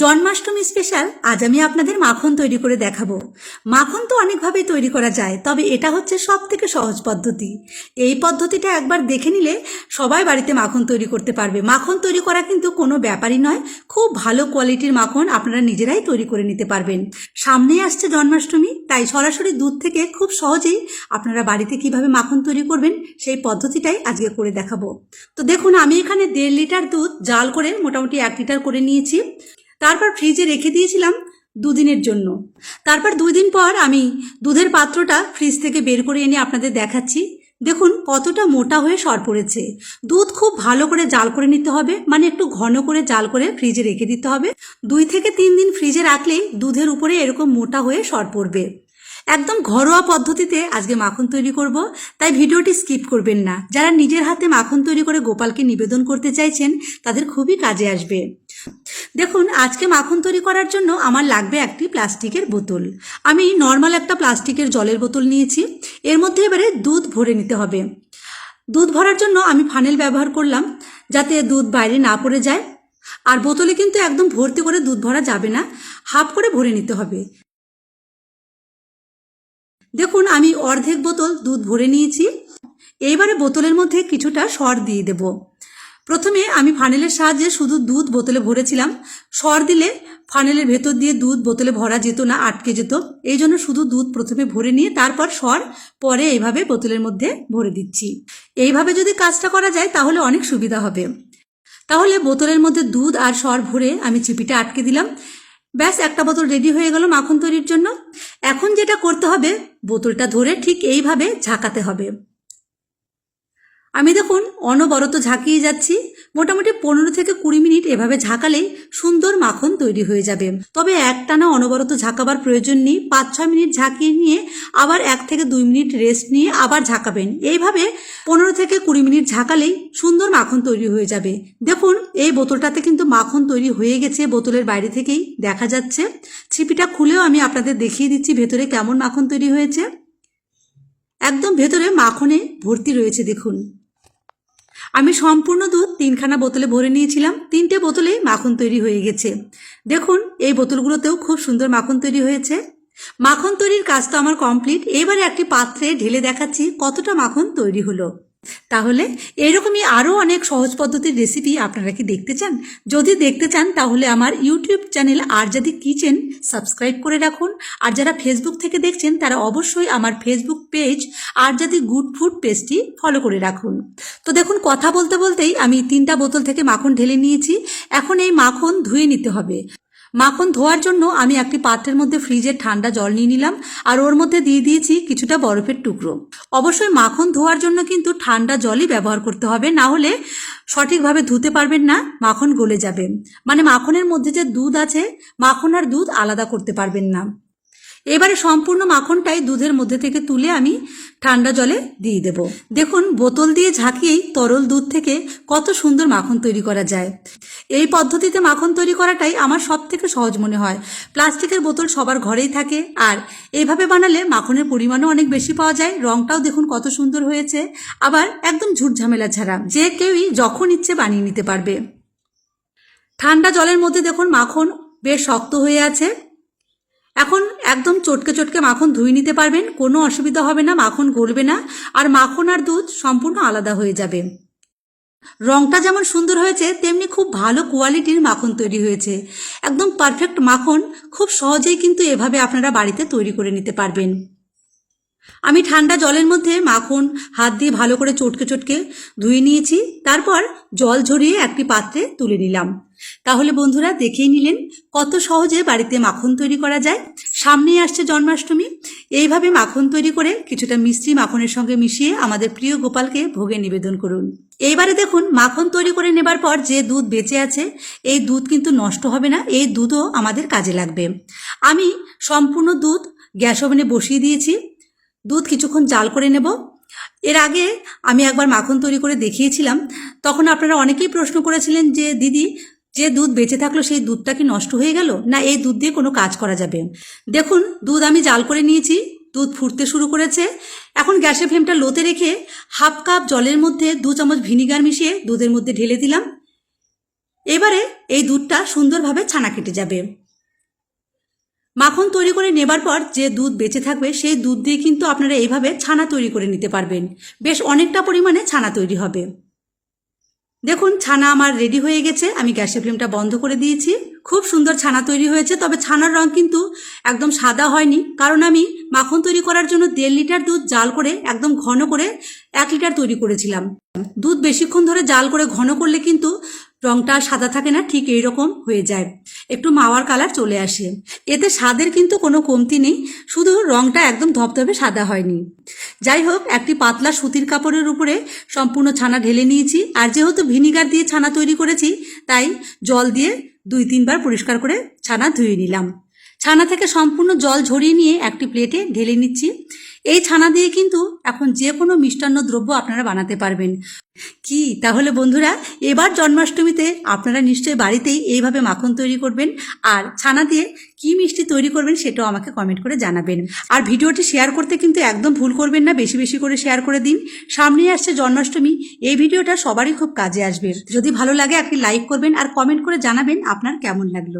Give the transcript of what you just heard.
Janmashtami special আজ আমি আপনাদের মাখন তৈরি করে দেখাবো। মাখন তো অনেকভাবেই তৈরি করা যায়, তবে এটা হচ্ছে সব থেকে সহজ পদ্ধতি। এই পদ্ধতিটা একবার দেখে নিলে সবাই বাড়িতে মাখন তৈরি করতে পারবে। মাখন তৈরি করা কিন্তু কোনো ব্যাপারই নয়, খুব ভালো কোয়ালিটির মাখন আপনারা নিজেরাই তৈরি করে নিতে পারবেন। সামনেই আসছে জন্মাষ্টমী, তাই সরাসরি দুধ থেকে খুব সহজেই আপনারা বাড়িতে কীভাবে মাখন তৈরি করবেন সেই পদ্ধতিটাই আজকে করে দেখাবো। তো দেখুন, আমি এখানে দেড় লিটার দুধ জাল করে মোটামুটি এক লিটার করে নিয়েছি। তারপর ফ্রিজে রেখে দিয়েছিলাম দুদিনের জন্য। তারপর দুই দিন পর আমি দুধের পাত্রটা ফ্রিজ থেকে বের করে এনে আপনাদের দেখাচ্ছি। দেখুন কতটা মোটা হয়ে সর পড়েছে। দুধ খুব ভালো করে জাল করে নিতে হবে মানে একটু ঘন করে জাল করে ফ্রিজে রেখে দিতে হবে। দুই থেকে তিন দিন ফ্রিজে রাখলেই দুধের উপরে এরকম মোটা হয়ে সর পড়বে। একদম ঘরোয়া পদ্ধতিতে আজকে মাখন তৈরি করব, তাই ভিডিওটি স্কিপ করবেন না। যারা নিজের হাতে মাখন তৈরি করে গোপালকে নিবেদন করতে চাইছেন, তাদের খুবই কাজে আসবে। দেখুন, আজকে মাখন তৈরি করার জন্য আমার লাগবে একটি প্লাস্টিকের বোতল। আমি নর্মাল একটা প্লাস্টিকের জলের বোতল নিয়েছি। এর মধ্যে এবারে দুধ ভরে নিতে হবে। দুধ ভরার জন্য আমি ফানেল ব্যবহার করলাম, যাতে দুধ বাইরে না পড়ে যায়। আর বোতলে কিন্তু একদম ভর্তি করে দুধ ভরা যাবে না, হাফ করে ভরে নিতে হবে। দেখুন, আমি অর্ধেক বোতল দুধ ভরে নিয়েছি। এইবারে বোতলের মধ্যে কিছুটা সর দিয়ে দেব। প্রথমে আমি ফানেলের সাহায্যে শুধু দুধ বোতলে ভরেছিলাম। সর দিলে ফানেলের ভেতর দিয়ে দুধ বোতলে ভরা যেত না, আটকে যেত। এই জন্য শুধু দুধ প্রথমে ভরে নিয়ে তারপর সর, পরে এইভাবে বোতলের মধ্যে ভরে দিচ্ছি। এইভাবে যদি কাজটা করা যায় তাহলে অনেক সুবিধা হবে। তাহলে বোতলের মধ্যে দুধ আর সর ভরে আমি চিপিটা আটকে দিলাম। ব্যাস, একটা বোতল রেডি হয়ে গেল মাখন তৈরির জন্য। এখন যেটা করতে হবে, বোতলটা ধরে ঠিক এইভাবে ঝাঁকাতে হবে। আমি দেখুন অনবরত ঝাঁকিয়ে যাচ্ছি। মোটামুটি পনেরো থেকে কুড়ি মিনিট এভাবে ঝাঁকালেই সুন্দর মাখন তৈরি হয়ে যাবে। তবে একটানা অনবরত ঝাঁকাবার প্রয়োজন নেই। পাঁচ ছয় মিনিট ঝাঁকিয়ে নিয়ে আবার এক থেকে দুই মিনিট রেস্ট নিয়ে আবার ঝাঁকাবেন। এইভাবে পনেরো থেকে কুড়ি মিনিট ঝাঁকালেই সুন্দর মাখন তৈরি হয়ে যাবে। দেখুন, এই বোতলটাতে কিন্তু মাখন তৈরি হয়ে গেছে বোতলের বাইরে থেকেই দেখা যাচ্ছে। ছিপিটা খুলেও আমি আপনাদের দেখিয়ে দিচ্ছি ভেতরে কেমন মাখন তৈরি হয়েছে। একদম ভেতরে মাখনে ভর্তি রয়েছে, দেখুন। আমি সম্পূর্ণ দুধ তিনখানা বোতলে ভরে নিয়েছিলাম। তিনটে বোতলেই মাখন তৈরি হয়ে গেছে। দেখুন, এই বোতলগুলোতেও খুব সুন্দর মাখন তৈরি হয়েছে। মাখন তৈরির কাজ তো আমার কমপ্লিট। এবারে একটি পাত্রে ঢেলে দেখাচ্ছি কতটা মাখন তৈরি হলো। তাহলে এরকমই আরও অনেক সহজ পদ্ধতির রেসিপি আপনারা কি দেখতে চান? যদি দেখতে চান, তাহলে আমার ইউটিউব চ্যানেল আর যদি কিচেন সাবস্ক্রাইব করে রাখুন। আর যারা ফেসবুক থেকে দেখছেন, তারা অবশ্যই আমার ফেসবুক পেজ আর যদি গুড ফুড পেজটি ফলো করে রাখুন। তো দেখুন, কথা বলতে বলতেই আমি তিনটা বোতল থেকে মাখন ঢেলে নিয়েছি। এখন এই মাখন ধুয়ে নিতে হবে। মাখন ধোয়ার জন্য আমি একটি পাত্রের মধ্যে ফ্রিজের ঠান্ডা জল নিয়ে নিলাম, আর ওর মধ্যে দিয়ে দিয়েছি কিছুটা বরফের টুকরো। অবশ্যই মাখন ধোয়ার জন্য কিন্তু ঠান্ডা জলই ব্যবহার করতে হবে, না হলে সঠিকভাবে ধুতে পারবেন না, মাখন গলে যাবে। মানে মাখনের মধ্যে যে দুধ আছে, মাখন আর দুধ আলাদা করতে পারবেন না। এবারে সম্পূর্ণ মাখনটাই দুধের মধ্যে থেকে তুলে আমি ঠান্ডা জলে দিয়ে দেব। দেখুন, বোতল দিয়ে ঝাঁকিয়েই তরল দুধ থেকে কত সুন্দর মাখন তৈরি করা যায়। এই পদ্ধতিতে মাখন তৈরি করাটাই আমার সব থেকে সহজ মনে হয়। প্লাস্টিকের বোতল সবার ঘরেই থাকে আর এইভাবে বানালে মাখনের পরিমাণও অনেক বেশি পাওয়া যায়। রংটাও দেখুন কত সুন্দর হয়েছে। আবার একদম ঝুট ঝামেলা ছাড়া যে কেউই যখন ইচ্ছে বানিয়ে নিতে পারবে। ঠান্ডা জলের মধ্যে দেখুন মাখন বেশ শক্ত হয়ে আছে। এখন একদম চটকে চটকে মাখন ধুয়ে নিতে পারবেন, কোনো অসুবিধা হবে না, মাখন গলবে না, আর মাখন আর দুধ সম্পূর্ণ আলাদা হয়ে যাবে। রংটা যেমন সুন্দর হয়েছে, তেমনি খুব ভালো কোয়ালিটির মাখন তৈরি হয়েছে। একদম পারফেক্ট মাখন খুব সহজেই কিন্তু এভাবে আপনারা বাড়িতে তৈরি করে নিতে পারবেন। আমি ঠান্ডা জলের মধ্যে মাখন হাত দিয়ে ভালো করে চটকে চটকে ধুয়ে নিয়েছি, তারপর জল ঝরিয়ে একটি পাত্রে তুলে নিলাম। তাহলে বন্ধুরা দেখেই নিলেন কত সহজে বাড়িতে মাখন তৈরি করা যায়। সামনেই আসছে জন্মাষ্টমী। এইভাবে মাখন তৈরি করে কিছুটা মিষ্টি মাখনের সঙ্গে মিশিয়ে আমাদের প্রিয় গোপালকে ভোগে নিবেদন করুন। এইবারে দেখুন, মাখন তৈরি করে নেবার পর যে দুধ বেঁচে আছে, এই দুধ কিন্তু নষ্ট হবে না, এই দুধও আমাদের কাজে লাগবে। আমি সম্পূর্ণ দুধ গ্যাস ওভেনে বসিয়ে দিয়েছি। দুধ কিছুক্ষণ জাল করে নেব। এর আগে আমি একবার মাখন তৈরি করে দেখিয়েছিলাম। তখন আপনারা অনেকেই প্রশ্ন করেছিলেন যে, দিদি যে দুধ বেঁচে থাকল সেই দুধটা কি নষ্ট হয়ে গেল? না এই দুধ দিয়ে কোনো কাজ করা যাবে? দেখুন, দুধ আমি জাল করে নিয়েছি, দুধ ফুটতে শুরু করেছে। এখন গ্যাসের ফ্লেমটা লোতে রেখে হাফ কাপ জলের মধ্যে দু চামচ ভিনিগার মিশিয়ে দুধের মধ্যে ঢেলে দিলাম। এবারে এই দুধটা সুন্দরভাবে ছানা কেটে যাবে। মাখন তৈরি করে নেবার পর যে দুধ বেঁচে থাকবে, সেই দুধ দিয়ে কিন্তু আপনারা এইভাবে ছানা তৈরি করে নিতে পারবেন। বেশ অনেকটা পরিমাণে ছানা তৈরি হবে। দেখুন, ছানা আমার রেডি হয়ে গেছে। আমি গ্যাসের ফ্লেমটা বন্ধ করে দিয়েছি। খুব সুন্দর ছানা তৈরি হয়েছে, তবে ছানার রং কিন্তু একদম সাদা হয়নি। কারণ আমি মাখন তৈরি করার জন্য দেড় লিটার দুধ জাল করে, একদম ঘন করে এক লিটার তৈরি করেছিলাম। দুধ বেশিক্ষণ ধরে জাল করে ঘন করলে কিন্তু রংটা সাদা থাকে না, ঠিক এই রকম হয়ে যায়। একটু মাওয়ার কালার চলে আসে। এতে স্বাদের কিন্তু কোনো কমতি নেই, শুধু রংটা একদম ধপধপে সাদা হয়নি। যাই হোক, একটি পাতলা সুতির কাপড়ের উপরে সম্পূর্ণ ছানা ঢেলে নিয়েছি, আর যেহেতু ভিনিগার দিয়ে ছানা তৈরি করেছি, তাই জল দিয়ে দুই তিনবার পরিষ্কার করে ছানা ধুয়ে নিলাম। ছানা থেকে সম্পূর্ণ জল ঝরিয়ে নিয়ে একটি প্লেটে ঢেলে নিচ্ছি। এই ছানা দিয়ে কিন্তু এখন যে কোনো মিষ্টান্ন দ্রব্য আপনারা বানাতে পারবেন। কি? তাহলে বন্ধুরা, এবার জন্মাষ্টমীতে আপনারা নিশ্চয়ই বাড়িতেই এইভাবে মাখন তৈরি করবেন। আর ছানা দিয়ে কি মিষ্টি তৈরি করবেন সেটাও আমাকে কমেন্ট করে জানাবেন। আর ভিডিওটি শেয়ার করতে কিন্তু একদম ভুল করবেন না, বেশি বেশি করে শেয়ার করে দিন। সামনেই আসছে জন্মাষ্টমী, এই ভিডিওটা সবারই খুব কাজে আসবে। যদি ভালো লাগে আপনি লাইক করবেন আর কমেন্ট করে জানাবেন আপনার কেমন লাগল।